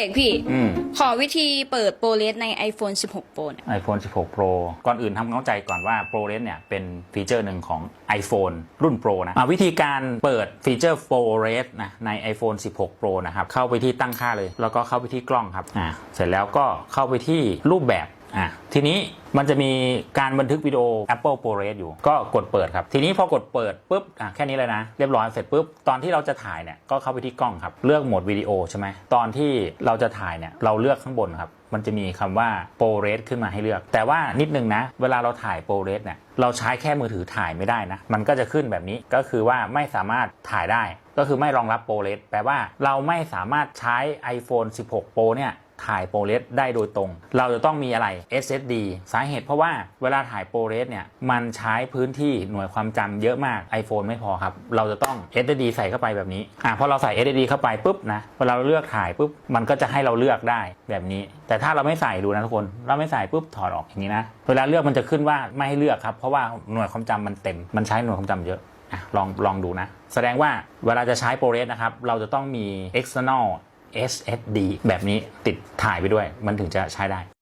อกพี่ อืม ขอวิธีเปิดโปรเลสใน iPhone 16 Pro เนี่ย iPhone 16 Pro ก่อนอื่นทำความเข้าใจก่อนว่า ProRes เนี่ยเป็นฟีเจอร์หนึ่งของ iPhone รุ่น Pro นะอะวิธีการเปิดฟีเจอร์ ProRes นะใน iPhone 16 Pro นะครับ เข้าไปที่ตั้งค่าเลย แล้วก็เข้าไปที่กล้องครับอะเสร็จแล้วก็เข้าไปที่รูปแบบ อะทีนี้มันจะมีการบันทึกวิดีโอ Apple ProRes อยู่ ก็กดเปิดครับ ทีนี้พอกดเปิดปุ๊บอะแค่นี้เลยนะ เรียบร้อยเสร็จปุ๊บ ตอนที่เราจะถ่ายเนี่ยก็เข้าไปที่กล้องครับ เลือกโหมดวิดีโอใช่ไหมตอนที่เราจะถ่ายเนี่ยเราเลือกข้างบนครับ มันจะมีคำว่า ProRes ขึ้นมาให้เลือก แต่ว่านิดนึงนะ เวลาเราถ่าย ProRes เนี่ยเราใช้แค่มือถือถ่ายไม่ได้นะ มันก็จะขึ้นแบบนี้ก็คือว่าไม่สามารถถ่ายได้ ก็คือไม่รองรับ ProRes แปลว่าเราไม่สามารถใช้ iPhone 16 Pro เนี่ย ถ่ายโปรเลสได้โดยตรง เราจะต้องมีอะไร SSD สาเหตุเพราะว่าเวลาถ่ายโปรเลสเนี่ยมันใช้พื้นที่หน่วยความจำเยอะมาก iPhone ไม่พอครับ เราจะต้อง SSD ใส่เข้าไปแบบนี้อะพอเราใส่ SSD เข้าไปปุ๊บนะเวลาเราเลือกถ่ายปุ๊บมันก็จะให้เราเลือกได้แบบนี้ แต่ถ้าเราไม่ใส่ดูนะทุกคนเราไม่ใส่ปุ๊บถอดออกอย่างนี้นะเวลาเลือกมันจะขึ้นว่าไม่ให้เลือกครับเพราะว่าหน่วยความจำมันเต็ม มันใช้หน่วยความจำเยอะลองลองดูนะ แสดงว่าเวลาจะใช้โปรเลสนะครับ เราจะต้องมี external SSD แบบนี้ติดถ่ายไปด้วย มันถึงจะใช้ได้